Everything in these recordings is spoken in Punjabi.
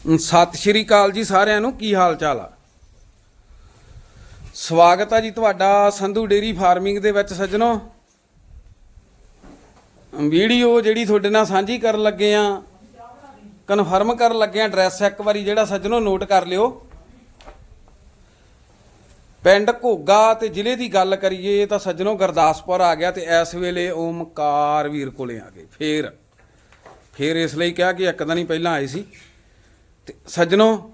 ਸਤਿ ਸ਼੍ਰੀ ਅਕਾਲ ਜੀ ਸਾਰਿਆਂ ਨੂੰ, ਕੀ ਹਾਲ ਚਾਲ ਆ? ਸਵਾਗਤ ਆ ਜੀ ਤੁਹਾਡਾ ਸੰਧੂ ਡੇਰੀ ਫਾਰਮਿੰਗ ਦੇ ਵਿੱਚ ਸੱਜਣੋ। ਵੀਡੀਓ ਜਿਹੜੀ ਤੁਹਾਡੇ ਨਾਲ ਸਾਂਝੀ ਕਰਨ ਲੱਗੇ ਆ ਕਨਫਰਮ ਕਰਨ ਲੱਗੇ ਆ ਐਡਰੈਸ ਇੱਕ ਵਾਰੀ ਜਿਹੜਾ ਸੱਜਣੋ ਨੋਟ ਕਰ ਲਿਓ। ਪਿੰਡ ਘੋਗਾ ਤੇ ਜ਼ਿਲ੍ਹੇ ਦੀ ਗੱਲ ਕਰੀਏ ਤਾਂ ਸੱਜਣੋ ਗੁਰਦਾਸਪੁਰ ਆ ਗਿਆ ਤੇ ਇਸ ਵੇਲੇ ਓਮਕਾਰ ਵੀਰ ਕੋਲੇ ਆ ਗਏ, ਫੇਰ। ਫੇਰ ਇਸ ਲਈ ਕਿਹਾ ਕਿ ਇੱਕ ਦਿਨ ਹੀ ਪਹਿਲਾਂ ਆਏ ਸੀ। ਸੱਜਣੋ,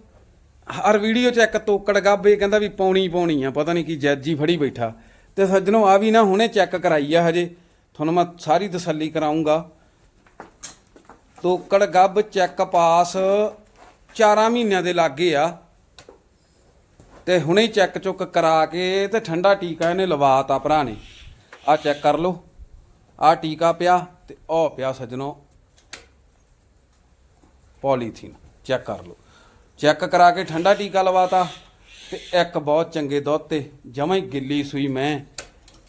ਹਰ ਵੀਡੀਓ 'ਚ ਇੱਕ ਤੋਕੜ ਗੱਬੇ ਕਹਿੰਦਾ ਵੀ ਪੌਣੀ ਪੌਣੀ ਆ, ਪਤਾ ਨਹੀਂ ਕੀ ਜੈਜੀ ਫੜੀ ਬੈਠਾ। ਤੇ ਸੱਜਣੋ, ਆ ਵੀ ਨਾ ਹੁਣੇ ਚੈੱਕ ਕਰਾਈ ਆ ਹਜੇ, ਤੁਹਾਨੂੰ ਮੈਂ ਸਾਰੀ ਤਸੱਲੀ ਕਰਾਉਂਗਾ ਤੋਕੜ ਗੱਬ ਚੈੱਕ ਪਾਸ 4 ਮਹੀਨਿਆਂ ਦੇ ਲਾਗੇ ਆ। ਤੇ ਹੁਣੇ ਚੈੱਕ ਚੁੱਕ ਕਰਾ ਕੇ ਤੇ ਠੰਡਾ ਟੀਕਾ ਇਹਨੇ ਲਵਾਤਾ ਭਰਾ ਨੇ। ਆ ਚੈੱਕ ਕਰ ਲਓ। ਆ ਟੀਕਾ ਪਿਆ ਤੇ ਉਹ ਪਿਆ ਸੱਜਣੋ, ਪੋਲੀਥੀਨ। ਚੈੱਕ ਕਰ ਲਓ। ਚੈੱਕ ਕਰਾ ਕੇ ਠੰਡਾ ਟੀਕਾ ਲਵਾਤਾ ਤੇ ਇੱਕ ਬਹੁਤ ਚੰਗੇ ਦੁੱਧ ਤੇ ਜਮਾਂ ਹੀ ਗਿੱਲੀ ਸੂਈ ਮੈਂ।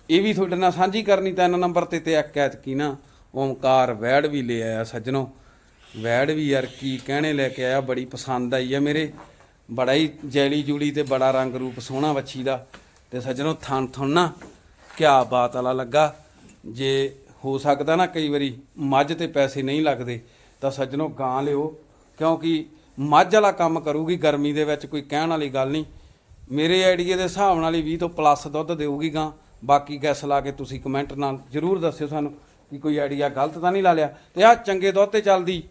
ਇਹ ਵੀ ਤੁਹਾਡੇ ਨਾਲ ਸਾਂਝੀ ਕਰਨੀ ਤਿੰਨ ਨੰਬਰ ਤੇ ਤੇ ਇੱਕ ਐਤਕੀ ਨਾ, ਓਮਕਾਰ ਵੈੜ ਵੀ ਲੈ ਆਇਆ ਸੱਜਣੋ। ਵੈੜ ਵੀ ਯਾਰ ਕੀ ਕਹਿਣੇ ਲੈ ਕੇ ਆਇਆ, ਬੜੀ ਪਸੰਦ ਆਈ ਆ ਮੇਰੇ। ਬੜਾ ਹੀ ਜੈਲੀ ਜੂਲੀ ਤੇ ਬੜਾ ਰੰਗ ਰੂਪ ਸੋਹਣਾ ਵੱਛੀ ਦਾ। ਤੇ ਸੱਜਣੋ, ਥਣ ਥਣ ਨਾ ਕਿਆ ਬਾਤ ਵਾਲਾ ਲੱਗਾ। ਜੇ ਹੋ ਸਕਦਾ ਨਾ ਕਈ ਵਾਰੀ ਮੱਝ ਤੇ ਪੈਸੇ ਨਹੀਂ ਲੱਗਦੇ, ਤਾਂ ਸੱਜਣੋ ਗਾਂ ਲਿਓ। ਕਿਉਂਕਿ ਮੱਝ ਵਾਲਾ ਕੰਮ ਕਰੂਗੀ, ਗਰਮੀ ਦੇ ਵਿੱਚ ਕੋਈ ਕਹਿਣ ਵਾਲੀ ਗੱਲ ਨਹੀਂ। ਮੇਰੇ ਆਈਡੀਏ ਦੇ ਹਿਸਾਬ ਨਾਲ ਹੀ 20 ਤੋਂ ਪਲੱਸ ਦੁੱਧ ਦੇਊਗੀ ਗਾਂ। ਬਾਕੀ ਗੈਸ ਲਾ ਕੇ ਤੁਸੀਂ ਕਮੈਂਟ ਨਾਲ ਜਰੂਰ ਦੱਸਿਓ ਸਾਨੂੰ ਕਿ ਕੋਈ ਆਈਡੀਆ ਗਲਤ ਤਾਂ ਨਹੀਂ ਲਾ ਲਿਆ। ਤੇ ਆ ਚੰਗੇ ਦੁੱਧ ਤੇ ਚੱਲਦੀ।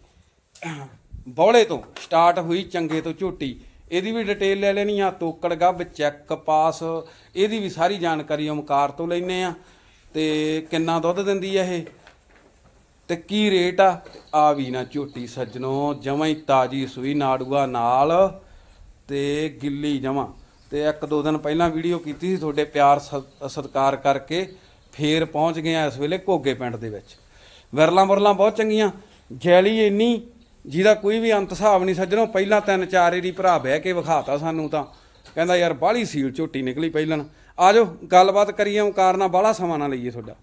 ਬੌਲੇ ਤੋਂ ਸਟਾਰਟ ਹੋਈ ਚੰਗੇ ਤੋਂ ਝੋਟੀ। ਇਹਦੀ ਵੀ ਡਿਟੇਲ ਲੈ ਲੈਣੀ ਆ, ਤੋਕੜ ਗੱਭ ਚੈੱਕ ਪਾਸ ਇਹਦੀ ਵੀ ਸਾਰੀ ਜਾਣਕਾਰੀ ਓਮਕਾਰ ਤੋਂ ਲੈਨੇ ਆ। ਤੇ ਕਿੰਨਾ ਦੁੱਧ ਦਿੰਦੀ ਆ ਇਹ? ਤੇ ਕੀ ਰੇਟ ਆ? ਆ ਵੀ ਨਾ ਝੋਟੀ ਸੱਜਣੋ, ਜਮਾਂ ਹੀ ਤਾਜੀ ਸੂਈ ਨਾੜੂਆ ਨਾਲ ਤੇ ਗਿੱਲੀ ਜਮਾਂ। ਤੇ ਇੱਕ ਦੋ ਦਿਨ ਪਹਿਲਾਂ ਵੀਡੀਓ ਕੀਤੀ ਸੀ ਤੁਹਾਡੇ ਪਿਆਰ ਸ- ਸਤਿਕਾਰ ਕਰਕੇ, ਫੇਰ ਪਹੁੰਚ ਗਏ ਆ ਇਸ ਵੇਲੇ ਘੋਗੇ ਪਿੰਡ ਦੇ ਵਿੱਚ। ਵਿਰਲਾਂ ਵਰਲਾਂ ਬਹੁਤ ਚੰਗੀਆਂ, ਜੈਲੀ ਇੰਨੀ, ਜਿਹਦਾ ਕੋਈ ਵੀ ਅੰਤ ਹਿਸਾਬ ਨਹੀਂ ਸੱਜਣੋ, ਪਹਿਲਾਂ ਤਿੰਨ ਚਾਰ ਏਰੀ ਭਰਾ ਬਹਿ ਕੇ ਵਿਖਾਤਾ ਸਾਨੂੰ ਤਾਂ। ਕਹਿੰਦਾ ਯਾਰ ਬਾਹਲੀ ਸੀਲ ਝੋਟੀ ਨਿਕਲੀ ਪਹਿਲਾਂ। ਆਜੋ ਗੱਲਬਾਤ ਕਰੀਏ ਓਮਕਾਰ ਨਾਲ ਬਾਹਲਾ ਸਮਾਂ ਨਾ ਲਈਏ ਤੁਹਾਡਾ।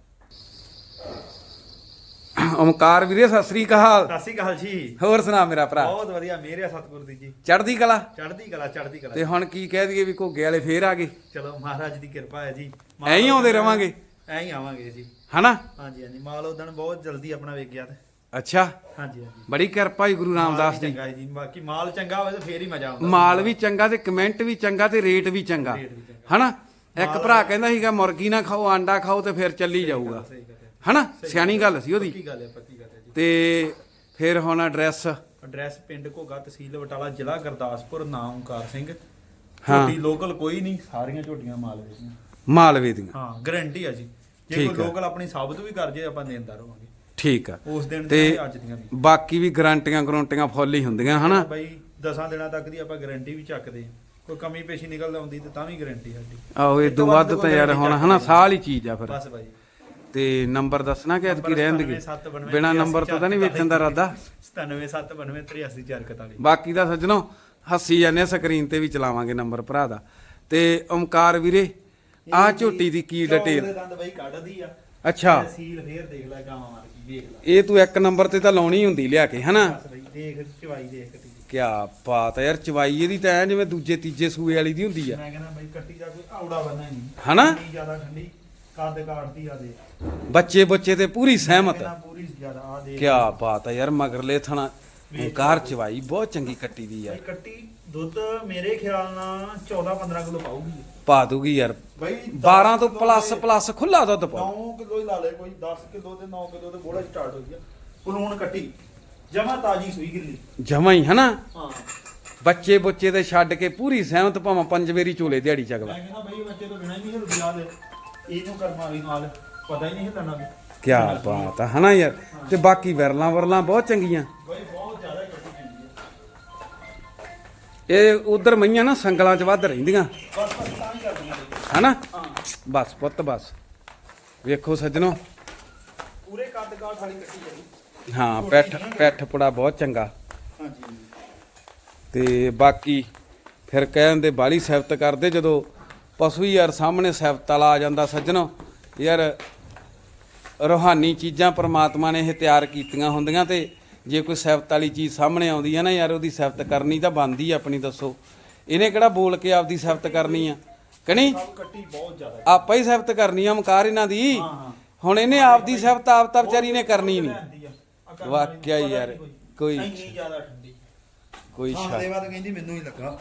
ਓਮਕਾਰ ਵੀਰੇ ਸਤਿ ਸ੍ਰੀ ਅਕਾਲ। ਸਤਿ ਸ਼੍ਰੀ ਅਕਾਲ ਜੀ। ਹੋਰ ਸੁਣਾ ਮੇਰਾ ਭਰਾ। ਬਹੁਤ ਵਧੀਆ ਮੇਰੇ ਸਤਿਗੁਰ ਦੀ ਜੀ। ਚੜ੍ਹਦੀ ਕਲਾ? ਚੜ੍ਹਦੀ ਕਲਾ ਚੜ੍ਹਦੀ ਕਲਾ। ਤੇ ਹੁਣ ਕੀ ਕਹਿ ਦਈਏ ਵੀ ਘੋਗੇ ਵਾਲੇ ਫੇਰ ਆ ਗਏ? ਚਲੋ ਮਹਾਰਾਜ ਦੀ ਕਿਰਪਾ ਹੈ ਜੀ। ਐਂ ਹੀ ਆਉਂਦੇ ਰਵਾਂਗੇ। ਐਂ ਹੀ ਆਵਾਂਗੇ ਜੀ। ਹਨਾ? ਹਾਂਜੀ ਹਾਂਜੀ। ਮਾਲ ਉਦਣ ਬਹੁਤ ਜਲਦੀ ਆਪਣਾ ਵੇਖ ਗਿਆ ਤੇ। ਅੱਛਾ। ਹਾਂਜੀ ਹਾਂਜੀ। ਬੜੀ ਕਿਰਪਾ ਹੀ ਗੁਰੂ ਰਾਮਦਾਸ ਜੀ ਚੰਗਾ ਜੀ। ਬਾਕੀ ਮਾਲ ਚੰਗਾ ਹੋਵੇ ਤਾਂ ਫੇਰ ਹੀ ਮਜ਼ਾ ਆਉਂਦਾ। ਮਾਲ ਵੀ ਚੰਗਾ ਤੇ ਕਮੈਂਟ ਵੀ ਚੰਗਾ ਤੇ ਰੇਟ ਵੀ ਚੰਗਾ। ਹਨਾ? ਇੱਕ ਭਰਾ ਕਹਿੰਦਾ ਸੀਗਾ ਮੁਰਗੀ ਨਾ ਖਾਓ ਆਂਡਾ ਖਾਓ ਤੇ ਫਿਰ ਚੱਲੀ ਜਾਊਗਾ। ਹਨਾ? ਸਿਆਣੀ ਗੱਲ ਸੀ ਉਹਦੀ। ਪੱਕੀ ਗੱਲ ਹੈ ਪੱਕੀ ਗੱਲ ਹੈ ਜੀ। ਤੇ ਫਿਰ ਹੁਣ ਐਡਰੈਸ ਐਡਰੈਸ ਪਿੰਡ ਘੋਗਾ ਤਹਿਸੀਲ ਬਟਾਲਾ ਜ਼ਿਲ੍ਹਾ ਗੁਰਦਾਸਪੁਰ ਨਾਮ ਓਮਕਾਰ ਸਿੰਘ। ਝੋਟੀ ਲੋਕਲ ਕੋਈ ਨਹੀਂ ਸਾਰੀਆਂ ਝੋਟੀਆਂ ਮਾਲ ਦੀਆਂ। ਮਾਲਵੇ ਦੀਆਂ। ਹਾਂ ਗਾਰੰਟੀ ਆ ਜੀ। ਜੇ ਕੋਈ ਆ। ਲੋਕਲ ਆਪਣੀ ਸਾਬਤ ਵੀ ਕਰ ਜੇ ਆਪਾਂ ਦੇਣਦਾਰ ਹੋਵਾਂਗੇ ਠੀਕ ਆ। ਉਸ ਦਿਨ ਤੇ ਅੱਜ ਦੀਆਂ ਵੀ। ਬਾਕੀ ਵੀ ਗਰੰਟੀਆਂ ਗਰੰਟੀਆਂ ਫੁੱਲ ਹੀ ਹੁੰਦੀਆਂ ਹਨਾ? ਬਾਈ 10 ਦਿਨਾਂ ਤੱਕ ਦੀ ਆਪਾਂ ਗਾਰੰਟੀ ਵੀ ਚੱਕਦੇ ਹਾਂ। ਕੋਈ ਕਮੀ ਪੇਸ਼ੀ ਨਿਕਲ ਆਉਂਦੀ ਤੇ ਤਾਂ ਵੀ ਗਾਰੰਟੀ ਸਾਡੀ। ਆਹੋ ਇਹ ਤੋਂ ਵੱਧ ਤਾਂ ਯਾਰ ਹੁਣ ਹਨਾ? ਸਾਲ ਹੀ ਚੀਜ਼ ਆ ਫਿਰ। ਬਸ ਬਾਈ। ਤੇ ਨੰਬਰ ਦੱਸਣਾ ਕਿ ਐਤਕੀ ਰਹਿਣ ਦੇ 9792 ਬਿਨਾ ਨੰਬਰ ਤੋਂ ਤਾਂ ਨਹੀਂ ਵੇਚਣ ਦਾ ਇਰਾਦਾ। 9792838441 ਬਾਕੀ ਦਾ ਸੱਜਣੋ ਹੱਸੀ ਜਾਂਦੇ ਆ ਸਕਰੀਨ ਤੇ ਵੀ ਚਲਾਵਾਂਗੇ ਨੰਬਰ ਭਰਾ ਦਾ। ਤੇ ਓਮਕਾਰ ਵੀਰੇ ਆ ਝੋਟੀ ਦੀ ਕੀ ਡਿਟੇਲ ਦੰਦ ਬਾਈ ਕੱਢਦੀ ਆ। ਅੱਛਾ। ਤੇ ਸੀਲ ਫੇਰ ਦੇਖ ਲੈ ਗਾਵਾਂ ਮਾਰ ਕੇ ਦੇਖ ਲੈ। ਇਹ ਤੂੰ ਇੱਕ ਨੰਬਰ ਤੇ ਤਾਂ ਲਾਉਣੀ ਹੁੰਦੀ ਲਿਆ ਕੇ ਹਨਾ? ਦੇਖ ਚਵਾਈ ਦੇਖ ਕੱਟੀ ਕਿਆ ਬਾਤ ਯਾਰ ਚਵਾਈ ਇਹਦੀ ਤਾਂ ਜਿਵੇਂ ਦੂਜੇ ਤੀਜੇ ਸੂਏ ਵਾਲੀ ਦੀ ਹੁੰਦੀ ਆ। ਮੈਂ ਕਹਿੰਦਾ ਬਾਈ ਕੱਟੀ ਦਾ ਕੋਈ ਆਉੜਾ ਬੰਨਾ ਨਹੀਂ। ਹਨਾ? ਜ਼ਿਆਦਾ ਠੰਡੀ। ਕੱਦ ਕਾਟਦੀ ਆ ਦੇ ਬੱਚੇ ਬੱਚੇ ਤੇ ਪੂਰੀ ਸਹਿਮਤ ਕਹਿੰਦਾ ਪੂਰੀ ਜ਼ਿਆਦਾ ਆ ਦੇ ਕਿਆ ਬਾਤ ਹੈ ਯਾਰ ਮਗਰਲੇ ਥਣਾ ਓਮਕਾਰ ਚਵਾਈ ਬਹੁਤ ਚੰਗੀ ਕੱਟੀ ਦੀ ਯਾਰ ਕੱਟੀ ਦੁੱਧ ਮੇਰੇ ਖਿਆਲ ਨਾਲ 14 15 ਕਿਲੋ ਪਾਊਗੀ। ਪਾ ਦੂਗੀ ਯਾਰ। ਬਾਈ 12 ਤੋਂ ਪਲੱਸ ਪਲੱਸ ਖੁੱਲਾ ਦੁੱਧ ਪਾ 9 ਕਿਲੋ ਹੀ ਲਾ ਲੈ ਕੋਈ 10 ਕਿਲੋ ਤੇ 9 ਕਿਲੋ ਤੇ ਬੋੜਾ ਸਟਾਰਟ ਹੋ ਗਿਆ। ਪਲੂਣ ਕੱਟੀ ਜਮਾ ਤਾਜੀ ਸੂਈ ਗਿੱਲੀ। ਜਮਾਂ ਹੀ ਹਨਾ? ਹਾਂ। ਬੱਚੇ ਬੱਚੇ ਤੇ ਛੱਡ ਕੇ ਪੂਰੀ ਸਹਿਮਤ ਭਾਵੇਂ ਪੰਜਵੇਰੀ ਝੋਲੇ ਦਿਹਾੜੀ ਚੱਕਦਾ ਮੈਂ ਕਹਿੰਦਾ ਬਈ ਬੱਚੇ ਤੋਂ ਬਿਨਾਂ ਹੀ ਨਹੀਂ ਹਿਲਦੀ ਆ ਦੇ। ਇਹਨੂੰ ਕਰਮਾ ਵੀ ਨਾਲ ਪਤਾ ਹੀ ਨਹੀਂ ਹਿਲਣਾ ਵੀ ਕਿਆ ਬਾਤ ਆ ਹਨਾ ਯਾਰ? ਤੇ ਬਾਕੀ ਵਿਰਲਾਂ ਵਰਲਾਂ ਬਹੁਤ ਚੰਗੀਆਂ। ਬਈ ਬਹੁਤ ਜ਼ਿਆਦਾ ਹੀ ਕੱਟੀ ਪੈਂਦੀ ਹੈ। ਇਹ ਉਧਰ ਮਈਆਂ ਨਾ ਸੰਗਲਾਂ 'ਚ ਵੱਧ ਰਹਿੰਦੀਆਂ। ਬਸ ਬਸ ਤਾਂ ਹੀ ਕਰਦੀਆਂ ਬਈ ਹਨਾ? ਹਾਂ। ਬਸ ਪੁੱਤ ਬਸ। ਵੇਖੋ ਸੱਜਣੋ। ਪੂਰੇ ਕੱਦ ਕਾਠ ਵਾਲੀ ਕੱਟੀ ਜਾਈ ਹਾਂ ਪੈਠ ਪੈਠ ਪੁੜਾ ਬਹੁਤ ਚੰਗਾ। ਹਾਂਜੀ। ਤੇ ਬਾਕੀ ਫਿਰ ਕਹਿਣ ਦੇ ਬਾਲੀ ਸਿਫਤ ਕਰਦੇ ਜਦੋਂ ਪਸ਼ੂ ਹੀ ਯਾਰ ਸਾਹਮਣੇ ਸਿਫਤ ਵਾਲਾ ਆ ਜਾਂਦਾ ਸੱਜਣੋ। ਯਾਰ ਰੋਹਾਨੀ ਚੀਜ਼ਾਂ ਪ੍ਰਮਾਤਮਾ ਨੇ ਇਹ ਤਿਆਰ ਕੀਤੀਆਂ ਹੁੰਦੀਆਂ ਤੇ ਜੇ ਕੋਈ ਸਿਫਤ ਵਾਲੀ ਚੀਜ਼ ਸਾਹਮਣੇ ਆਉਂਦੀ ਹੈ ਨਾ ਯਾਰ ਉਹਦੀ ਸਿਫਤ ਕਰਨੀ ਤਾਂ ਬਣਦੀ ਆ ਆਪਣੀ ਦੱਸੋ। ਇਹਨੇ ਕਿਹੜਾ ਬੋਲ ਕੇ ਆਪਦੀ ਸਿਫਤ ਕਰਨੀ ਆ? ਕਣੀ ਸਭ ਕੱਟੀ ਬਹੁਤ ਜ਼ਿਆਦਾ। ਆਪਾਂ ਹੀ ਸਿਫਤ ਕਰਨੀ ਆ ਮਕਾਰ ਇਹਨਾਂ ਦੀ। ਹੁਣ ਇਹਨੇ ਆਪਦੀ ਸਿਫਤ ਆਪ ਤਾਂ ਵਿਚਾਰੀ ਨੇ ਕਰਨੀ ਨਹੀਂ। ਵਾਕਿਆ ਯਾਰ, ਕੋਈ- ਇੰਨੀ ਜ਼ਿਆਦਾ ਠੰਡੀ। ਕੋਈ ਦੇਵਾ ਤਾਂ ਕਹਿੰਦੀ ਮੈਨੂੰ ਹੀ ਲੱਗਾ।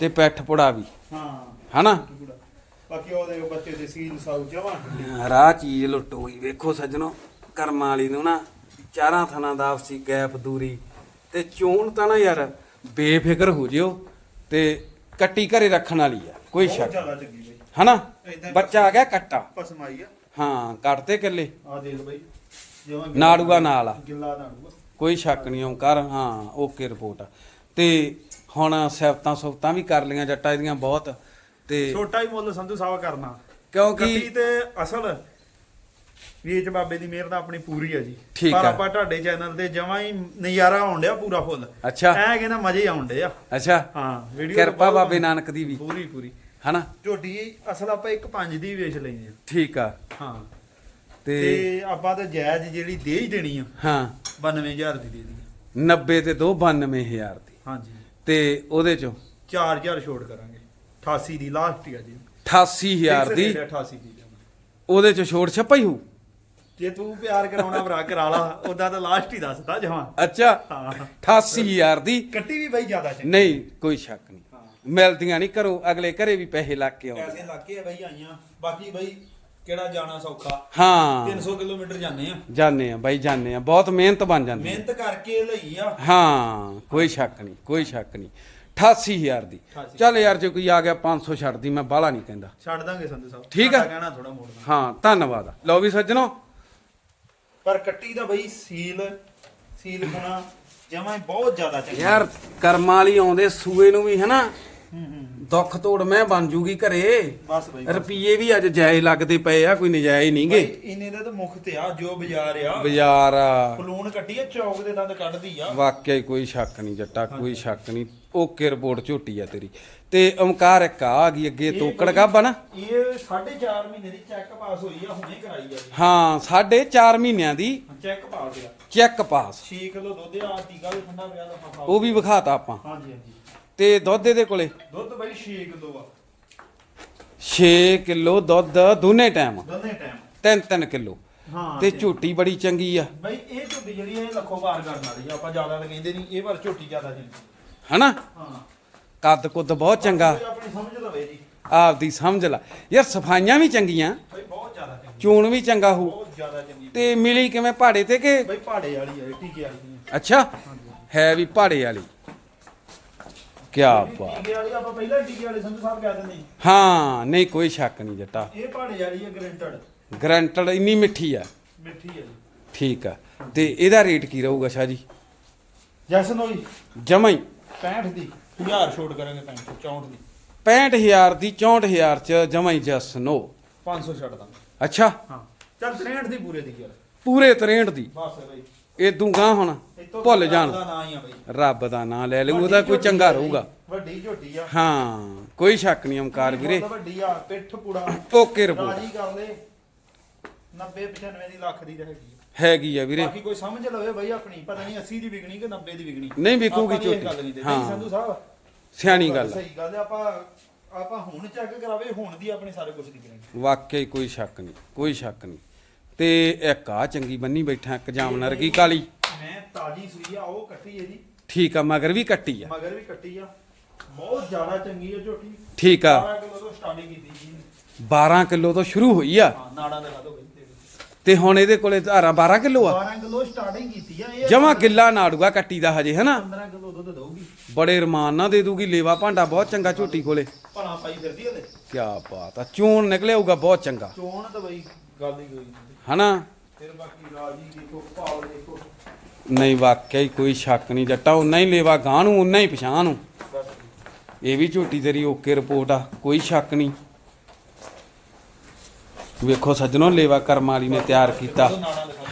ਤੇ ਪੈਠ ਪੁੜਾ ਵੀ। ਹਾਂ। ਹਨਾ। ਬਾਕੀ ਉਹਦੇ ਉਹ ਬੱਚੇ ਦੇ ਸੀਲ ਸਾਊ ਠੰਡੀ ਰਾਹ ਚੀਜ਼ ਲੁੱਟ ਹੋਈ ਵੇਖੋ ਸੱਜਣੋ ਕਰਮਾਂ ਵਾਲੀ ਨੂੰ ਨਾ ਚਾਰਾਂ ਥਣਾ ਦਾ ਆਪਸੀ ਗੈਪ ਦੂਰੀ। ਤੇ ਚੋਣ ਤਾਂ ਨਾ ਯਾਰ ਬੇਫਿਕਰ ਹੋ ਜਿਓ ਤੇ ਕੱਟੀ ਘਰੇ ਰੱਖਣ ਵਾਲੀ ਆ ਕੋਈ ਬਹੁਤ ਸ਼ੱਕ ਜ਼ਿਆਦਾ ਚੰਗੀ ਬਈ। ਹਨਾ? ਏਦਾਂ ਬੱਚਾ ਆ ਗਿਆ ਕੱਟਾ। ਪਸਮਾਈ ਆ। ਹਾਂ ਕੱਟਤੇ ਕਿੱਲੇ ਆ ਦੇਖ ਬਈ ਜਿਵੇਂ ਨਾੜੂਆ ਨਾਲ ਆ। ਗਿੱਲਾ ਨਾੜੂਆ। ਕੋਈ ਸ਼ੱਕ ਨਹੀਂ ਓਂਕਾਰ ਹਾਂ ਓਕੇ ਰਿਪੋਰਟ ਤੇ ਹੁਣ ਸਿਫਤਾਂ ਸੁਫਤਾਂ ਵੀ ਕਰ ਲੀਆਂ ਜੱਟਾਂ ਇਹਦੀਆਂ ਬਹੁਤ। ਤੇ ਛੋਟਾ ਹੀ ਮੁੱਲ ਸੰਧੂ ਸਾਹਿਬ ਕਰਨਾ। ਕਿਉਂਕਿ ਤੇ ਅਸਲ ਵੇਚ ਬਾਬੇ ਦੀ ਮਿਹਰ ਦਾ ਆਪਣੀ ਪੂਰੀ ਹੈ ਜੀ। ਪਰ। ਆਪਾਂ ਤੁਹਾਡੇ ਚੈਨਲ ਤੇ ਜਮਾਂ ਹੀ ਨਜ਼ਾਰਾ ਆਉਣ ਡਿਆ ਪੂਰਾ ਫੁੱਲ। ਅੱਛਾ। ਐ ਕਹਿੰਦਾ ਮਜ਼ੇ ਆਉਣ ਡੇ ਆ। ਅੱਛਾ। ਹਾਂ ਵੀਡੀਓ ਕਿਰਪਾ ਬਾਬੇ ਨਾਨਕ ਦੀ ਵੀ। ਪੂਰੀ ਪੂਰੀ। ਹਨਾ? ਝੋਟੀ ਅਸਲ ਆਪਾਂ ਇੱਕ ਪੰਜ ਦੀ ਵੇਚ ਲੈਣੀ ਆ। ਠੀਕ ਆ। ਹਾਂ। ਤੇ ਤੇ ਆਪਾਂ ਤਾਂ ਜਾਇਜ਼ ਜਿਹੜੀ ਦੇ ਹੀ ਦੇਣੀ ਆ ਹਾਂ। 92000 ਦੀ ਦੇ ਦੀ 90 ਤੇ 2 92000 ਦੀ। ਹਾਂਜੀ। ਤੇ ਉਹਦੇ ਚੋਂ? 4000 ਛੋਟ ਕਰਾਂਗੇ। 88 ਦੀ ਲਾਸਟ ਹੀ ਆ ਜੀ। 88000 ਦੀ? 88 ਦੀ? ਉਹਦੇ ਚੋਂ ਛੋੜ ਛੱਪਾ ਹੀ ਹੋਊ? ਜੇ ਤੂੰ ਪਿਆਰ ਕਰਾਉਣਾ ਭਰਾ ਕਰਾ ਲਾ। ਉਦਾਂ ਤਾਂ ਲਾਸਟ ਹੀ ਦੱਸਦਾ ਜਮਾ। ਅੱਛਾ ਹਾਂ। 88000 ਦੀ? ਕੱਟੀ ਵੀ ਬਾਈ ਜ਼ਿਆਦਾ ਚੰਗੀ। ਨਹੀਂ ਕੋਈ ਸ਼ੱਕ ਨਹੀਂ। ਮਿਲਦੀਆਂ ਨਹੀਂ ਕਰੋ ਅਗਲੇ ਘਰੇ ਵੀ ਪੈਸੇ ਲੱਗ ਕੇ ਆਉਂਦੇ। ਪੈਸੇ ਲੱਗ ਕੇ ਆ ਬਾਈ ਆਈਆਂ। ਬਾਕੀ ਬਾਈ ਕਿਹੜਾ ਜਾਣਾ ਸੌਖਾ? ਹਾਂ। 300 ਕਿਲੋਮੀਟਰ ਜਾਂਦੇ ਆ। ਜਾਣੇ ਆ ਬਾਈ ਜਾਣੇ ਆ। ਬਹੁਤ ਮਿਹਨਤ ਬਣ ਜਾਂਦੀ ਮਿਹਨਤ ਕਰਕੇ ਲਈ ਆ। ਹਾਂ ਕੋਈ ਸ਼ੱਕ ਨਹੀਂ ਕੋਈ ਸ਼ੱਕ ਨਹੀਂ। 88000 ਦੀ। 88 ਚੱਲ ਯਾਰ ਜੇ ਕੋਈ ਆ ਗਿਆ 500 ਛੱਡ ਦੀ ਮੈਂ ਬਾਹਲਾ ਨਹੀਂ ਕਹਿੰਦਾ। ਛੱਡ ਦਾਂਗੇ ਸੰਧੂ ਸਾਹਿਬ। ਠੀਕ ਆ। ਕਹਿਣਾ ਥੋੜਾ ਮੋੜਨਾ ਹਾਂ ਧੰਨਵਾਦ। ਲਓ ਵੀ ਸੱਜਣੋ। ਪਰ ਕੱਟੀ ਦਾ ਬਾਈ ਸੀਲ ਸੀਲ ਗੁਣਾ ਜਮਾ ਬਹੁਤ ਜ਼ਿਆਦਾ ਚੰਗੀ। ਯਾਰ ਕਰਮਾਂ ਵਾਲੀ ਆਉਂਦੇ ਸੂਏ ਨੂੰ ਵੀ ਹਨਾ? ਦੁੱਖ ਤੋੜ ਮੈਂ ਬਣ ਜੂਗੀ ਘਰੇ। ਬਸ ਬਾਈ ਬਸ। ਰੁਪਈਏ ਵੀ ਅੱਜ ਜਾਇਜ਼ ਲੱਗਦੇ ਪਏ ਆ ਕੋਈ ਨਜਾਇਜ਼ ਨਹੀਂਗੇ ਇਹਨੇ ਦਾ ਤਾਂ ਮੁੱਖ ਤੇ ਆ ਜੋ ਬਾਜ਼ਾਰ ਆ। ਬਾਜ਼ਾਰ ਆ, ਫਲੂਣ ਕੱਟੀ ਆ ਚੌਕ ਦੇ ਦੰਦ ਕੱਢਦੀ ਆ। ਵਾਕਿਆ ਹੀ ਕੋਈ ਸ਼ੱਕ ਨਹੀਂ ਜੱਟਾ ਕੋਈ ਸ਼ੱਕ ਨਹੀਂ। ਓਕੇ ਰਿਪੋਰਟ ਝੋਟੀ ਆ ਤੇਰੀ। ਤੇ ਓਮਕਾਰ ਇੱਕ ਆ ਗਈ ਅੱਗੇ ਤੋਕੜ ਗੱਬ ਨਾ। ਇਹ 4.5 ਮਹੀਨੇ ਦੀ ਚੈੱਕ ਪਾਸ ਹੋਈ ਆ ਹੁਣੇ ਕਰਾਈ ਆ। ਜੀ ਹਾਂ ਸਾਢੇ 4 ਮਹੀਨਿਆਂ ਦੀ ਚੈੱਕ ਪਾਸ ਆ। ਚੈੱਕ ਪਾਸ 6 ਕਿਲੋ ਦੁੱਧ ਆ ਟੀਕਾ ਵੀ ਠੰਡਾ ਪਿਆ ਦਾ ਉਹ ਵੀ ਵਿਖਾਤਾ ਆਪਾਂ। ਹਾਂਜੀ ਹਾਂਜੀ। ਤੇ ਦੁੱਧ ਇਹਦੇ ਕੋਲੇ? ਦੁੱਧ ਬਾਈ 6 ਕਿਲੋ ਆ। 6 ਕਿਲੋ ਦੁੱਧ ਦੋਨੇ ਟਾਈਮ ਦੋਨੇ ਟਾਈਮ 3-3 ਕਿਲੋ। ਹਾਂ ਤੇ ਝੋਟੀ ਬੜੀ ਚੰਗੀ ਆ। ਬਾਈ ਇਹ ਝੋਟੀ ਜਿਹੜੀ ਇਹ ਲੱਖੋਂ ਪਾਰ ਕਰਨ ਵਾਲੀ ਆ ਆਪਾਂ ਜ਼ਿਆਦਾ ਤਾਂ ਕਹਿੰਦੇ ਨਹੀਂ ਇਹ ਵਾਰ ਝੋਟੀ ਜ਼ਿਆਦਾ ਚੰਗੀ ਹਨਾ? ਹਾਂ। ਕੱਦ ਕੁੱਦ ਬਹੁਤ ਚੰਗਾ। ਆਪਣੀ ਸਮਝ ਲਵੇ ਜੀ। ਆਪਦੀ ਸਮਝ ਲਾ। ਯਾਰ ਸਫਾਈਆਂ ਵੀ ਚੰਗੀਆਂ। ਬਾਈ ਬਹੁਤ ਜ਼ਿਆਦਾ ਚੰਗੀ। ਚੂਣ ਵੀ ਚੰਗਾ ਹੋ। ਬਹੁਤ ਜ਼ਿਆਦਾ ਚੰਗੀ। ਤੇ ਮਿਲੀ ਕਿਵੇਂ? ਪਹਾੜੇ ਤੇ ਕਿ? ਬਾਈ ਪਹਾੜੇ ਵਾਲੀ ਆ ਟੀਕੇ ਵਾਲੀ ਅੱਛਾ। ਹੈ ਵੀ ਪਹਾੜੇ ਵਾਲੀ। ਕੀ ਬਾਤ। ਟੀਕੇ ਵਾਲੀ ਆਪਾਂ ਪਹਿਲਾਂ ਹੀ ਟੀਕੇ ਵਾਲੇ ਸੰਧੂ ਸਾਹਿਬ ਕਹਿ ਦਿੰਦੇ ਸੀ। ਹਾਂ ਨਹੀਂ ਕੋਈ ਸ਼ੱਕ ਨਹੀਂ ਜੱਟਾ। ਇਹ ਪਹਾੜੇ ਵਾਲੀ ਆ ਗਰੰਟਡ। ਗਰੰਟਡ ਇੰਨੀ ਮਿੱਠੀ ਆ। ਮਿੱਠੀ ਆ ਜੀ। ਠੀਕ ਆ। ਤੇ ਇਹਦਾ ਰੇਟ ਕੀ ਰਹੂਗਾ ਸ਼ਾਹ ਜੀ? ਜੈਸਨ ਹੋਈ। ਜਮਾਂ ਹੀ। 65 ਦੀ। 1000 ਛੋਟ ਕਰਾਂਗੇ 65 64 ਦੀ। 65000 ਦੀ 64000 ਚ ਜਮਾਂ ਹੀ ਜਸ ਨੋ 500 ਛੱਡ ਦਾਂਗੇ। ਅੱਛਾ। ਹਾਂ। ਚੱਲ 63 ਦੀ ਪੂਰੇ ਦੀ ਯਾਰ। ਪੂਰੇ 63 ਦੀ। ਬਸ ਬਈ। ਇਹ ਦੂੰਗਾ ਹੁਣ? ਇਹ ਤੋਂ ਭੁੱਲ ਰੱਬ ਜਾਣ। ਦਾ ਨਾਂ ਹੀ ਆ ਬਈ। ਰੱਬ ਦਾ ਨਾਂ ਲੈ ਲਊ ਉਹਦਾ ਕੋਈ ਚੰਗਾ ਰਹੂਗਾ। ਵੱਡੀ ਝੋਟੀ ਆ। ਹਾਂ ਕੋਈ ਸ਼ੱਕ ਨਹੀਂ ਓਮਕਾਰ ਵੀਰੇ। ਬਹੁਤ ਵੱਡੀ ਆ ਪਿੱਠ ਪੂੜਾ ਓਕੇ ਰਿਪੋਰਟ ਰਾਜੀ ਕਰ ਲੈ 90 95 ਦੀ ਲੱਖ ਦੀ ਤਾਂ ਹੈਗੀ ਆ। ਵੀਰੇ। ਬਾਕੀ ਕੋਈ ਸਮਝ ਲਵੇ ਬਈ ਆਪਣੀ ਪਤਾ ਨਹੀਂ 80 ਦੀ ਵਿਕਣੀ ਕਿ 90 ਦੀ ਵਿਕਣੀ। ਨਹੀਂ ਵਿਕੂਗੀ ਆਪਾਂ ਨੀ ਇਹ ਝੋਟੀ। ਗੱਲ ਨਹੀਂ ਤੇ ਹਾਂ। ਸੰਧੂ ਸਾਹਿਬ। ਸਿਆਣੀ ਗੱਲ ਆ। ਸਹੀ ਗੱਲ ਆ, ਆਪਾਂ ਆਪਾਂ ਹੁਣ ਚੈੱਕ ਕਰਾਵੇ ਹੁਣ ਦੀ ਆਪਣੇ ਸਾਰੇ ਕੁਝ ਦੀ ਗਰੰਟੀ ਵਾਕਈ ਕੋਈ ਸ਼ੱਕ ਨਹੀਂ ਕੋਈ ਸ਼ੱਕ ਨਹੀਂ। ਤੇ ਇੱਕ ਆ ਚੰਗੀ ਬੰਨੀ ਬੈਠਾ ਇੱਕ ਜਾਮਨਰ ਕੀ ਕਾਲੀ। ਮੈਂ ਤਾਜੀ ਸੂਈ ਆ ਉਹ ਕੱਟੀ ਇਹਦੀ ਠੀਕ ਆ ਮਗਰ ਵੀ ਕੱਟੀ ਆ। ਮਗਰ ਵੀ ਕੱਟੀ ਆ। ਬਹੁਤ ਜ਼ਿਆਦਾ ਚੰਗੀ ਆ ਝੋਟੀ। ਠੀਕ ਆ। 12 ਕਿਲੋ ਤੋਂ ਸਟਾਰਟਿੰਗ ਕੀਤੀ ਜੀ 12 ਕਿਲੋ ਤੋਂ ਸ਼ੁਰੂ ਹੋਈ ਆ। ਹਾਂ ਨਾੜਾ ਦੋ। ਤੇ ਹੁਣ ਇਹਦੇ ਕੋਲੇ ਧਾਰਾ 12 ਕਿਲੋ ਆ। 12 ਕਿਲੋ ਸਟਾਰਟਿੰਗ ਕੀਤੀ ਆ ਇਹ ਜਮਾ ਗਿੱਲਾ ਨਾੜੂਗਾ ਕੱਟੀ ਦਾ ਹਜੇ ਹਨਾ? 15 ਕਿਲੋ ਦੁੱਧ ਦਊਗੀ। ਬੜੇ ਰਮਾਨ ਨਾਲ ਦੇ ਦੂਗੀ ਲੇਵਾ ਭਾਂਡਾ ਬਹੁਤ ਚੰਗਾ ਝੋਟੀ ਕੋਲੇ। ਭਲਾ ਪਾਈ ਫਿਰਦੀ ਉਹਦੇ। ਕੀ ਬਾਤ ਆ ਚੂਣ ਨਿਕਲਿਆਊਗਾ ਬਹੁਤ ਚੰਗਾ। ਚੋਣ ਤਾਂ ਬਈ ਗੱਲ ਹੀ ਕੋਈ ਨਹੀਂ ਹਨਾ? ਫਿਰ ਬਾਕੀ ਰਾਜੀ ਦੇਖੋ ਭਾਵ ਦੇਖੋ। ਨਹੀਂ ਵਾਕਈ ਕੋਈ ਸ਼ੱਕ ਨਹੀਂ ਜੱਟਾ ਉਨਾ ਹੀ ਲੇਵਾ ਗਾਂ ਨੂੰ ਉਨਾ ਹੀ ਪਛਾਣ ਨੂੰ। ਇਹ ਵੀ ਝੋਟੀ ਤੇਰੀ ਓਕੇ ਰਿਪੋਰਟ ਆ ਕੋਈ ਸ਼ੱਕ ਨਹੀਂ। ਵੇਖੋ ਸੱਜਣੋ ਲੇਵਾ ਕਰਮ ਵਾਲੀ ਨੇ ਤਿਆਰ ਕੀਤਾ।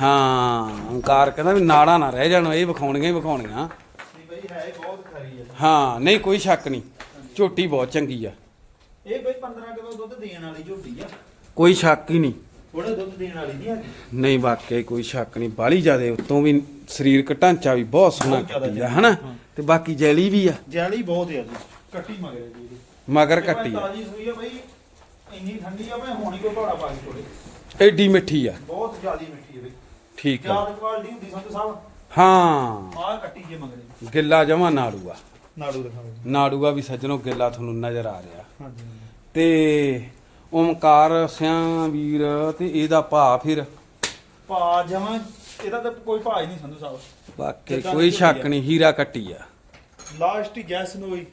ਹਾਂ ਓਂਕਾਰ ਕਹਿੰਦਾ ਵੀ ਨਾੜਾ ਨਾ ਰਹਿ ਜਾਣ ਇਹ ਵਿਖਾਉਣੀਆਂ ਹੀ ਵਿਖਾਉਣੀਆਂ। ਨਹੀਂ ਬਈ ਹੈ ਇਹ ਬਹੁਤ ਖਰੀ ਆ। ਹਾਂ ਨਹੀਂ ਕੋਈ ਸ਼ੱਕ ਨਹੀਂ। ਝੋਟੀ ਬਹੁਤ ਚੰਗੀ ਆ। ਇਹ ਬਈ 15 ਕਿਲੋ ਦੁੱਧ ਦੇਣ ਵਾਲੀ ਝੋਟੀ ਆ। ਕੋਈ ਸ਼ੱਕ ਹੀ ਨਹੀਂ। ਥੋੜੇ ਦੁੱਧ ਦੇਣ ਵਾਲੀ ਨਹੀਂ ਹੈਗੀ। ਨਹੀਂ ਵਾਕਿਆ ਕੋਈ ਸ਼ੱਕ ਨਹੀਂ। ਬਾਲੀ ਜਿਆਦੇ ਉਤੋਂ ਵੀ ਸਰੀਰਕ ਢਾਂਚਾ ਵੀ ਬਹੁਤ ਸੋਹਣਾ ਬਹੁਤ ਜ਼ਿਆਦਾ ਕੱਟੀ ਆ ਚੰਗੀ। ਹਨਾ। ਤੇ ਬਾਕੀ ਜੈਲੀ ਵੀ ਆ। ਜੈਲੀ ਬਹੁਤ ਹੈ ਜੀ ਕੱਟੀ ਮਗਰ ਜੀ ਇਹਦੀ। ਮਗਰ ਇਹ ਕੱਟੀ ਆ। ਤਾਜ਼ੀ ਸੂਈ ਆ ਬਈ ਇੰਨੀ ਠੰਡੀ ਆ ਮੈਂ ਹੋਣੀ ਕੋਈ ਭਾੜਾ ਪਾ ਕੇ ਥੋੜੇ ਐਡੀ ਮਿੱਠੀ ਆ। ਬਹੁਤ ਜ਼ਿਆਦੀ ਮਿੱਠੀ ਹੈ ਬਈ। ਠੀਕ ਆ। ਜ਼ਿਆਦਾ ਕੁਆਲਿਟੀ ਹੁੰਦੀ ਸੰਤ ਸਾਹਿਬ। ਹਾਂ। ਆਹ ਕੱਟੀ ਜੇ ਮਗਰੇ ਗਿੱਲਾ ਜਮਾ ਨਾੜੂਆ ਨਾੜੂ ਦਿਖਾਓ ਨਾੜੂਆ ਵੀ ਸੱਜਣੋ ਗਿੱਲਾ ਤੁਹਾਨੂੰ ਨਜ਼ਰ ਆ ਰਿਹਾ। ਹਾਂਜੀ। ਤੇ ਓਮਕਾਰ ਸਿਆਂ ਵੀਰ ਤੇ ਇਹਦਾ ਭਾ ਫਿਰ। ਪਾ ਜਮਾ ਇਹਦਾ ਤਾਂ ਕੋਈ ਹੀ ਨਹੀਂ ਸੰਧੂ ਸਾਹਿਬ। ਕਿੱਦਾਂ ਕੋਈ ਦੀ ਸ਼ੱਕ ਆ? ਨਹੀਂ ਹੀਰਾ ਕੱਟੀ ਆ। ਲਾਸਟ ਹੀ ਗੈਸ ਨੂੰ ਹੋਈ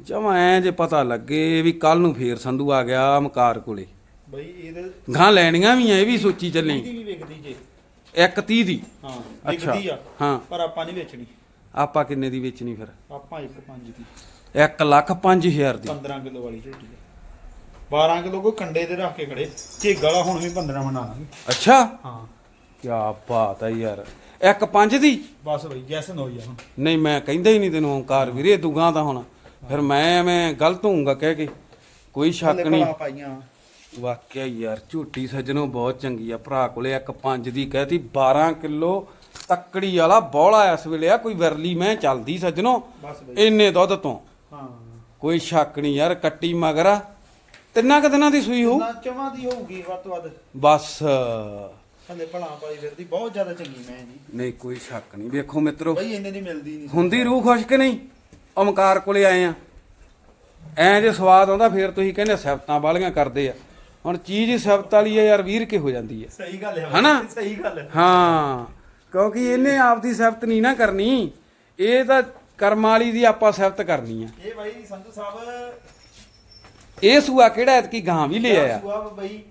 ਜਮਾ ਐ ਜੇ ਪਤਾ ਲੱਗੇ ਵੀ ਕੱਲ ਨੂੰ ਫੇਰ ਸੰਧੂ ਆ ਗਿਆ ਓਮਕਾਰ ਕੋਲੇ। ਬਈ ਇਹਦੇ ਗਾਂ ਲੈਣੀਆਂ ਵੀ ਆ ਇਹ ਵੀ ਸੋਚੀ ਚੱਲੀ। ਇਹਦੀ ਵੀ ਵਿਕਦੀ ਜੇ। ਇੱਕ 30 ਦੀ। ਹਾਂ ਅੱਛਾ। ਵਿਕਦੀ ਆ। ਹਾਂ। ਪਰ ਆਪਾਂ ਨਹੀਂ ਵੇਚਣੀ। ਆਪਾਂ ਕਿੰਨੇ ਦੀ ਵੇਚਣੀ ਫਿਰ? ਆਪਾਂ ਇੱਕ ਪੰਜ ਦੀ। 1 ਲੱਖ 5000 ਦੀ। 15 ਕਿਲੋ ਵਾਲੀ ਝੋਟੀ ਆ। 12 ਕਿਲੋ ਕੋ ਕੰਡੇ ਤੇ ਰੱਖ ਕੇ ਖੜੇ। ਝੇਗਾ ਵਾਲਾ ਹੁਣ ਵੀ 15 ਬਣਾ ਲਾਂਗੇ ਅੱਛਾ? ਹਾਂ। ਕੀ ਬਾਤ ਆ ਯਾਰ। ਇੱਕ 5 ਦੀ? ਬਸ ਬਈ ਗੈਸ ਨਾ ਆ ਹੁਣ। ਨਹੀਂ ਮੈਂ ਕਹਿੰਦਾ ਹੀ ਨਹੀਂ ਤੈਨੂੰ ਓਮਕਾਰ ਵੀਰੇ ਤੂੰ ਗਾਂ ਤਾਂ ਹੁਣ। ਫਿਰ ਮੈਂ ਐਵੇਂ ਗਲਤ ਹੋਊਂਗਾ ਕਹਿ ਕੇ? ਕੋਈ ਸ਼ੱਕ ਨਹੀਂ। ਭਲਾ ਪਾਈਆਂ। ਵਾਕਿਆ ਹੀ ਯਾਰ ਝੂਟੀ ਸੱਜਣੋਂ ਬਹੁਤ ਚੰਗੀ ਆ ਭਰਾ ਕੋਲੇ। ਇੱਕ 5 ਦੀ ਕਹਿਤੀ 12 ਕਿਲੋ ਤੱਕੜੀ ਵਾਲਾ ਬੋਲਾ ਇਸ ਵੇਲੇ ਆ ਕੋਈ ਵਰਲੀ ਮੈਂ ਚੱਲਦੀ ਸੱਜਣੋਂ। ਬਸ ਬਈ। ਇੰਨੇ ਦੁੱਧ ਤੋਂ। ਹਾਂ। ਕੋਈ ਸ਼ੱਕ ਨਹੀਂ ਯਾਰ ਕੱਟੀ ਮਗਰ ਆ। ਤਿੰਨਾਂ ਕੁ ਦਿਨਾਂ ਦੀ ਸੂਈ ਹੋਊ। ਨਾ ਚਵਾਂ ਦੀ ਹੋਊਗੀ ਵੱਧ ਤੋਂ ਵੱਧ। ਬਸ। ਥੱਲੇ ਭਲਾ ਪਾਈ ਫਿਰਦੀ ਬਹੁਤ ਜ਼ਿਆਦਾ ਚੰਗੀ ਮੈਂ ਜੀ। ਨਹੀਂ ਕੋਈ ਸ਼ੱਕ ਨਹੀਂ। ਵੇਖੋ ਮਿੱਤਰੋ ਬਈ ਇੰਨੇ ਦੀ ਮਿਲਦੀ ਨਹੀਂ ਹੁੰਦੀ ਰੂਹ ਖੁਸ਼ ਕਿ ਨਹੀਂ? ਓਮਕਾਰ ਕੋਲੇ ਆਏ ਆ। ਐ ਜੇ ਸਵਾਦ ਆਉਂਦਾ ਫੇਰ ਤੁਸੀਂ ਕਹਿੰਦੇ ਸਿਫਤਾਂ ਵਾਲੀਆਂ ਕਰਦੇ ਆ। ਹੁਣ ਚੀਜ਼ ਹੀ ਸਿਫਤ ਵਾਲੀ ਆ ਯਾਰ ਵੀਰ ਕੇ ਹੋ ਜਾਂਦੀ ਆ। ਸਹੀ ਗੱਲ ਹੈ ਹਨਾ? ਸਹੀ ਗੱਲ ਹੈ ਹਾਂ। ਕਿਉਂਕਿ ਇਹਨੇ ਆਪਦੀ ਸਿਫਤ ਨਹੀਂ ਨਾ ਕਰਨੀ। ਇਹ ਤਾਂ ਕਰਮ ਵਾਲੀ ਦੀ ਆਪਾਂ ਸਿਫਤ ਕਰਨੀ ਆ। ਇਹ ਬਾਈ ਸੰਧੂ ਸਾਹਿਬ ਇਹ ਸੂਆ ਕਿਹੜਾ ਐਤਕੀ ਗਾਂ ਵੀ ਲੈ ਆਇਆ ਸੁਆ ਬਈ।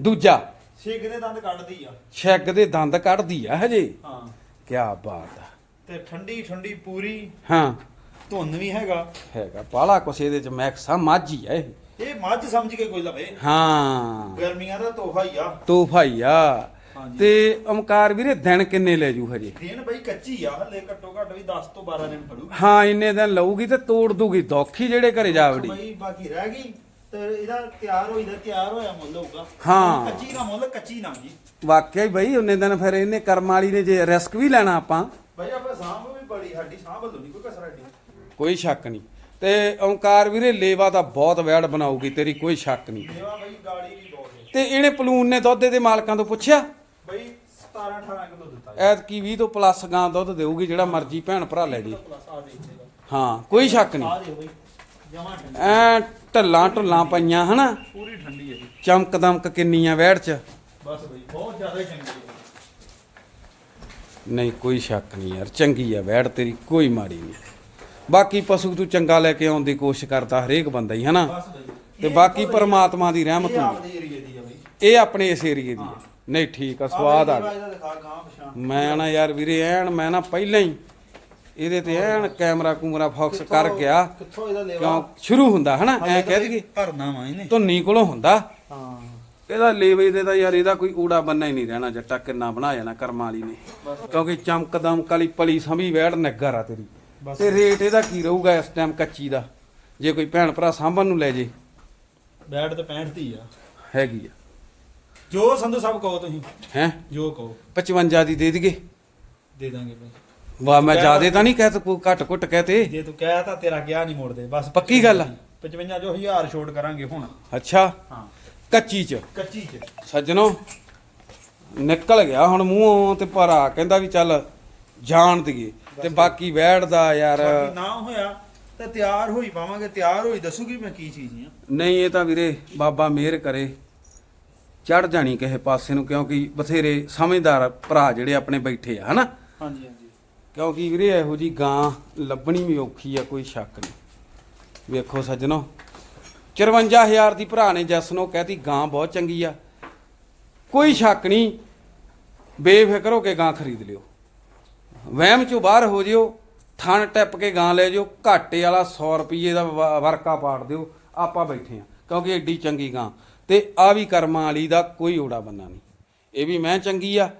ਦੂਜਾ। ਛੇਕ ਦੇ ਦੰਦ ਕੱਢਦੀ ਆ। ਛੈਗ ਦੇ ਦੰਦ ਕੱਢਦੀ ਆ ਹਜੇ? ਹਾਂ। ਕੀ ਬਾਤ ਆ। ਤੇ ਠੰਡੀ ਠੰਡੀ ਪੂਰੀ। ਹਾਂ। ਧੁੰਨ ਵੀ ਹੈਗਾ। ਹੈਗਾ ਬਾਲਾ ਕੁਛ ਇਹਦੇ ਚ ਮੈਕਸਾ ਮਾਝੀ ਆ ਇਹ। ਇਹ ਮੱਝ ਸਮਝ ਕੇ ਕੋਈ ਲਵੇ। ਹਾਂ। ਗਰਮੀਆਂ ਦਾ ਤੋਹਫਾ ਹੀ ਆ। ਤੋਹਫਾ ਹੀ ਆ। ਤੇ ਓਮਕਾਰ ਵੀਰੇ ਦਿਨ ਕਿੰਨੇ ਲੈ ਜੂ ਹਜੇ? ਦਿਨ ਬਈ ਕੱਚੀ ਆ ਹਲੇ ਘੱਟੋ ਘੱਟ ਵੀ 10 ਤੋਂ 12 ਦਿਨ ਫੜੂ ਹਾਂ ਇੰਨੇ ਦਿਨ ਲਊਗੀ ਤੇ ਤੋੜ ਦੂਗੀ ਦੁੱਖੀ ਜਿਹੜੇ ਘਰੇ ਜਾਵੜੀ। ਬਈ ਬਾਕੀ ਰਹਿ ਗਈ ਤੇ ਇਹਦਾ ਤਿਆਰ ਹੋਈ ਦਾ ਤਿਆਰ ਹੋਇਆ ਮੁੱਲ ਹੋਊਗਾ। ਹਾਂ। ਕੱਚੀ ਦਾ ਮੁੱਲ ਕੱਚੀ ਨਾ ਜੀ। ਵਾਕਿਆ ਹੀ ਬਈ ਉਹਨੇ ਦਿਨ ਫਿਰ ਇਹਨੇ ਕਰਮ ਵਾਲੀ ਨੇ ਜੇ ਰਿਸਕ ਵੀ ਲੈਣਾ ਆਪਾਂ। ਬਈ ਆਪਾਂ ਸਾਂਭ ਵੀ ਬੜੀ ਸਾਡੀ ਸਾਂਭ ਵੱਲੋਂ ਨਹੀਂ ਕੋਈ ਕਸਰ ਸਾਡੀ। ਕੋਈ ਸ਼ੱਕ ਨਹੀਂ ਤੇ ਓਮਕਾਰ ਵੀਰੇ ਲੇਵਾ ਤਾਂ ਬਹੁਤ ਵੈੜ ਬਣਾਉਗੀ ਤੇਰੀ ਕੋਈ ਸ਼ੱਕ ਨਹੀਂ ਦੇਵਾ ਬਈ ਗਾੜੀ ਵੀ ਬਹੁਤ ਹੈ। ਤੇ ਇਹਨੇ ਪਲੂਨ ਨੇ ਦੁੱਧ ਦੇ ਮਾਲਕਾਂ ਤੋਂ ਪੁੱਛਿਆ? ਬਈ 17 18 ਕਿਲੋ ਦਿੱਤਾ ਐਤਕੀ 20 ਤੋਂ ਪਲੱਸ ਗਾਂ ਦੁੱਧ ਦੇਊਗੀ ਜਿਹੜਾ ਮਰਜ਼ੀ ਭੈਣ ਭਰਾ ਲੈ ਜੇ। ਪਲੱਸ ਆ ਦੇਖ ਲੇਗਾ ਹਾਂ ਕੋਈ ਸ਼ੱਕ ਨਹੀਂ। ਆ ਦੇ ਬਈ ਜਮਾ ਠੰਡੀ। ਐ ਢੱਲਾਂ ਢੁੱਲਾਂ ਪਈਆਂ ਹਨਾ? ਪੂਰੀ ਠੰਡੀ ਹੈ ਜੀ। ਚਮਕ ਦਮਕ ਕਿੰਨੀ ਆ ਵੈੜ ਚ। ਬਸ ਬਈ ਬਹੁਤ ਜ਼ਿਆਦਾ ਹੀ ਚੰਗੀ ਹੈ। ਨਹੀਂ ਕੋਈ ਸ਼ੱਕ ਨਹੀਂ ਯਾਰ ਚੰਗੀ ਆ ਵੈੜ ਤੇਰੀ ਕੋਈ ਮਾੜੀ ਨਹੀਂ। ਬਾਕੀ ਪਸ਼ੂ ਤੂੰ ਚੰਗਾ ਲੈ ਕੇ ਆਉਣ ਦੀ ਕੋਸ਼ਿਸ਼ ਕਰਦਾ ਹਰੇਕ ਬੰਦਾ ਹੀ ਹਨਾ? ਬਸ ਬਈ। ਤੇ ਬਾਕੀ ਪਰਮਾਤਮਾ ਦੀ ਰਹਿਮਤ ਇਹ ਹੁੰਦੀ। ਆਪਦੇ ਏਰੀਏ ਦੀ ਆ ਬਈ। ਇਹ ਆਪਣੇ ਇਸ ਏਰੀਏ ਦੀ ਹੈ ਨਹੀਂ ਠੀਕ ਆ ਸਵਾਦ ਆ। ਗਿਆ। ਇਹਦਾ ਦਿਖਾ ਗਾਂ ਪਛਾਣ ਮੈਂ ਨਾ ਯਾਰ ਵੀਰੇ ਐਨ ਮੈਂ ਨਾ ਪਹਿਲਾਂ ਹੀ ਇਹਦੇ ਤੇ ਐਨ ਕੈਮਰਾ ਕੂਮਰਾ ਫੋਕਸ ਕਰ ਗਿਆ। ਕਿੱਥੋਂ ਇਹਦਾ ਲੈਵਾ? ਕਿਉਂ? ਸ਼ੁਰੂ ਹੁੰਦਾ ਹਨਾ? ਐ ਕਹਿ ਦਈਏ। ਭਰਨਾ ਵਾ ਇਹਨੇ। ਧੁੰਨੀ ਕੋਲੋਂ ਹੁੰਦਾ। ਹਾਂ। ਇਹਦਾ ਲੇਵੇ ਦੇ ਤਾਂ ਯਾਰ ਇਹਦਾ ਕੋਈ ਊੜਾ ਬੰਨਾ ਹੀ ਨਹੀਂ ਰਹਿਣਾ ਜੱਟਾ ਕਿੰਨਾ ਬਣਾ ਜਾਣਾ ਕਰਮਾਂ ਵਾਲੀ ਨੇ। ਕਿਉਂਕਿ ਚਮਕ ਦਮਕ ਵਾਲੀ ਪਲੀ ਸਮੀ ਵੈੜ ਨਿੱਗਰ ਆ ਤੇਰੀ। ਬਸ। ਤੇ ਰੇਟ ਇਹਦਾ ਕੀ ਰਹੂਗਾ ਇਸ ਟਾਈਮ ਕੱਚੀ ਦਾ? ਜੇ ਕੋਈ ਭੈਣ ਭਰਾ ਸਾਂਭਣ ਨੂੰ ਲੈ ਜੇ। ਬੈਟ ਤੇ 65 ਦੀ ਆ। ਹੈਗੀ ਆ। ਜੋ ਸੰਧੂ ਸਾਹਿਬ ਕਹੋ ਤੁਸੀਂ। ਹੈ? ਜੋ ਕਹੋ। 55 ਦੀ ਦੇ ਦਈਏ। ਦੇ ਦਾਂਗੇ ਵਾਹ ਮੈਂ ਜਿਆਦੇ ਤਾਂ ਨਹੀਂ ਕਹਿ ਤਾ ਘੱਟ ਘੁੱਟ ਕਹਤੇ ਜੇ ਤੂੰ ਕਹਿ ਤਾਂ ਤੇਰਾ ਗਿਆ ਨਹੀਂ ਮੋੜਦੇ ਬਸ ਪੱਕੀ ਗੱਲ ਆ? 55 ਜੋ 1000 ਛੋਟ ਕਰਾਂਗੇ ਹੁਣ। ਅੱਛਾ। ਹਾਂ। ਕੱਚੀ ਚ। ਕੱਚੀ ਚ। ਸੱਜਣੋ ਨਿਕਲ ਗਿਆ ਹੁਣ ਮੂੰਹੋਂ ਤੇ ਭਰਾ ਕਹਿੰਦਾ ਵੀ ਚੱਲ ਜਾਣ ਦਈਏ। ਤੇ ਬਾਕੀ ਵੈੜ ਦਾ ਯਾਰ। ਬਾਕੀ ਨਾ ਹੋਇਆ ਤਾਂ ਤਿਆਰ ਹੋਈ ਪਾਵਾਂਗੇ ਤਿਆਰ ਹੋਈ ਦੱਸੂਗੀ ਮੈਂ ਕੀ ਚੀਜ਼ ਆ। ਨਹੀਂ ਇਹ ਤਾਂ ਵੀਰੇ ਬਾਬਾ ਮਿਹਰ ਕਰੇ। ਚੜ ਜਾਣੀ ਕਿਸੇ ਪਾਸੇ ਨੂੰ ਕਿਉਂਕਿ ਬਥੇਰੇ ਸਮਝਦਾਰ ਭਰਾ ਜਿਹੜੇ ਆਪਣੇ ਬੈਠੇ ਆ ਹਨਾ? ਹਾਂਜੀ ਹਾਂਜੀ। ਕਿਉਂਕਿ ਵੀਰੇ ਇਹੋ ਜੀ ਗਾਂ ਲੱਭਣੀ ਵੀ ਔਖੀ ਆ ਕੋਈ ਸ਼ੱਕ ਨਹੀਂ। ਵੇਖੋ ਸੱਜਣੋ 54000 ਦੀ ਭਰਾ ਨੇ ਜਸ ਨੂੰ ਕਹਤੀ ਗਾਂ ਬਹੁਤ ਚੰਗੀ ਆ। ਕੋਈ ਸ਼ੱਕ ਨਹੀਂ ਬੇਫਿਕਰ ਹੋ ਕੇ ਗਾਂ ਖਰੀਦ ਲਿਓ। ਵਹਿਮ ਚੋਂ ਬਾਹਰ ਹੋ ਜਿਓ ਥਣ ਟੱਪ ਕੇ ਗਾਂ ਲੈ ਜਿਓ ਘਾਟੇ ਵਾਲਾ 100 ਰੁਪਏ ਦਾ ਵਰਕਾ ਪਾੜ ਦਿਓ ਆਪਾਂ ਬੈਠੇ ਆ। ਕਿਉਂਕਿ ਐਡੀ ਚੰਗੀ ਗਾਂ। ਤੇ ਆ ਵੀ ਕਰਮਾਂ ਵਾਲੀ ਦਾ ਕੋਈ ਓੜਾ ਬੰਨਾ ਨਹੀਂ। ਇਹ ਵੀ ਮੈਂ ਚੰਗੀ ਆ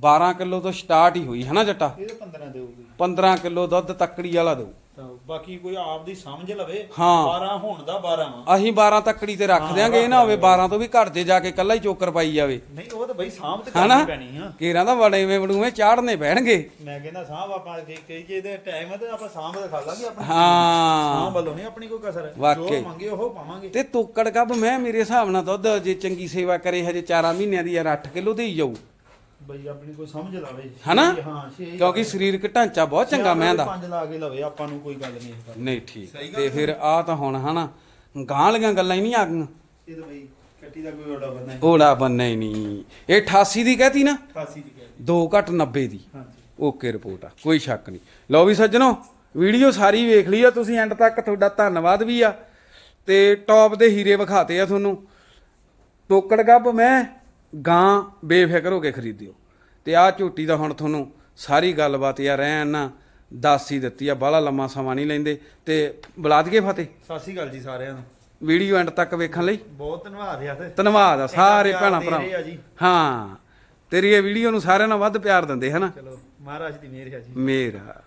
12 ਕਿਲੋ ਤੋਂ ਸਟਾਰਟ ਹੀ ਹੋਈ ਹੈ ਨਾ ਜੱਟਾ? ਇਹ ਤਾਂ 15 ਦੇਊਗੀ। 15 ਕਿਲੋ ਦੁੱਧ ਤੱਕੜੀ ਵਾਲਾ ਦਊ। ਤਾਂ ਬਾਕੀ ਕੋਈ ਆਪ ਦੀ ਸਮਝ ਲਵੇ ਹਾਂ। 12 ਹੋਣ ਦਾ 12 ਵਾ ਅਸੀਂ 12 ਤੱਕੜੀ ਤੇ ਰੱਖ ਹਾਂ, ਦਿਆਂਗੇ ਇਹ ਨਾ ਹੋਵੇ 12 ਤੋਂ ਵੀ ਘਰ ਦੇ ਜਾ ਕੇ ਕੱਲਾ ਹੀ ਚੋਕਰ ਪਾਈ ਜਾਵੇ। ਨਹੀਂ ਉਹ ਤਾਂ ਬਈ ਸਾਂਭ ਤੇ ਹਨਾ? ਕਰਨੀ ਪੈਣੀ ਆ। ਕੇਰਾਂ ਦਾ ਵੜੇਵੇਂ ਵੜੂਵੇਂ ਚਾੜਨੇ ਪੈਣਗੇ। ਮੈਂ ਕਹਿੰਦਾ ਸਾਂਭ ਆਪਾਂ ਜੇ ਇਹਦੇ ਟਾਈਮ ਹੈ ਤੇ ਆਪਾਂ ਸਾਂਭ ਤੇ ਖਾ ਲਾਂਗੇ ਆਪਣੀ। ਹਾਂ। ਸਾਂਭ ਵੱਲੋਂ ਨਹੀਂ ਆਪਣੀ ਕੋਈ ਕਸਰ। ਵਾਕਈ। ਜੋ ਮੰਗੇ ਉਹ ਪਾਵਾਂਗੇ। ਤੇ ਤੋਕੜ ਕੱਬ ਮੈਂ ਮੇਰੇ ਹਿਸਾਬ ਨਾਲ ਦੁੱਧ ਜੇ ਚੰਗੀ ਸੇਵਾ ਕਰੇ ਹਜੇ 4 ਮਹੀਨਿਆਂ ਦੀ ਯਾਰ 8 ਕਿਲੋ ਦੇ ਹੀ ਜਾਊ। ਬਈ ਆਪਣੀ ਕੋਈ ਸਮਝ ਲਾਵੇ। ਹਨਾ? ਹਾਂ ਛੇ ਹੀ ਕਿਉਂਕਿ। ਸਰੀਰਕ ਢਾਂਚਾ ਬਹੁਤ ਚੰਗਾ ਮੈਂ ਦਾ। ਪੰਜ ਲਾ ਕੇ ਲਵੇ ਆਪਾਂ ਨੂੰ ਕੋਈ ਗੱਲ ਨਹੀਂ ਇਸ ਗੱਲ ਨਹੀਂ ਠੀਕ। ਤੇ ਫਿਰ ਆ ਤਾਂ ਹੁਣ ਹਨਾ ਗਾਂ ਵਾਲੀਆਂ ਗੱਲਾਂ ਹੀ ਨਹੀਂ ਆ ਗਈਆਂ ਇਹ ਤਾਂ ਬਈ ਕੱਟੀ ਦਾ ਕੋਈ ਓਡਾ ਬੰਦਾ ਓੜਾ ਬੰਨਾ ਹੀ ਨਹੀਂ। ਇਹ 88 ਦੀ ਕਹਤੀ ਨਾ? 88 ਦੀ ਕਹਿ 2 ਘੱਟ 90 ਦੀ। ਹਾਂਜੀ। ਓਕੇ ਰਿਪੋਰਟ ਆ। ਕੋਈ ਸ਼ੱਕ ਨਹੀਂ। ਲਓ ਵੀ ਸੱਜਣੋ ਵੀਡੀਓ ਸਾਰੀ ਵੇਖ ਲਈ ਆ ਤੁਸੀਂ ਐਂਡ ਤੱਕ ਤੁਹਾਡਾ ਧੰਨਵਾਦ ਵੀ ਆ। ਤੇ ਟੌਪ ਦੇ ਹੀਰੇ ਵਿਖਾਤੇ ਆ ਤੁਹਾਨੂੰ। ਟੋਕੜ ਗੱਬ ਮੈਂ ਗਾਂ ਬੇਫਿਕਰ ਹੋ ਕੇ ਖਰੀਦਿਓ। ਤੇ ਆਹ ਝੋਟੀ ਦਾ ਹੁਣ ਤੁਹਾਨੂੰ ਸਾਰੀ ਗੱਲਬਾਤ ਯਾਰ ਰਹਿਣ ਨਾ ਦੱਸ ਹੀ ਦਿੱਤੀ ਆ ਬਾਹਲਾ ਲੰਮਾ ਸਮਾਂ ਨਹੀਂ ਲੈਂਦੇ। ਤੇ ਬੁਲਾ ਦਈਏ ਫਤਿਹ? ਸਤਿ ਸ਼੍ਰੀ ਅਕਾਲ ਜੀ ਸਾਰਿਆਂ ਨੂੰ। ਵੀਡੀਓ ਐਂਡ ਤੱਕ ਵੇਖਣ ਲਈ? ਬਹੁਤ ਧੰਨਵਾਦ ਆ ਤੇ ਧੰਨਵਾਦ ਆ ਸਾਰੇ ਭੈਣਾਂ ਦੇ ਭਰਾ ਰਹੇ ਆ ਜੀ। ਹਾਂ ਤੇਰੀ ਇਹ ਵੀਡੀਓ ਨੂੰ ਸਾਰਿਆਂ ਨਾਲ ਵੱਧ ਪਿਆਰ ਦਿੰਦੇ ਹਨਾ? ਚਲੋ ਮਹਾਰਾਜ ਦੀ ਮਿਹਰ ਹੈ ਜੀ। ਮੇਰਾ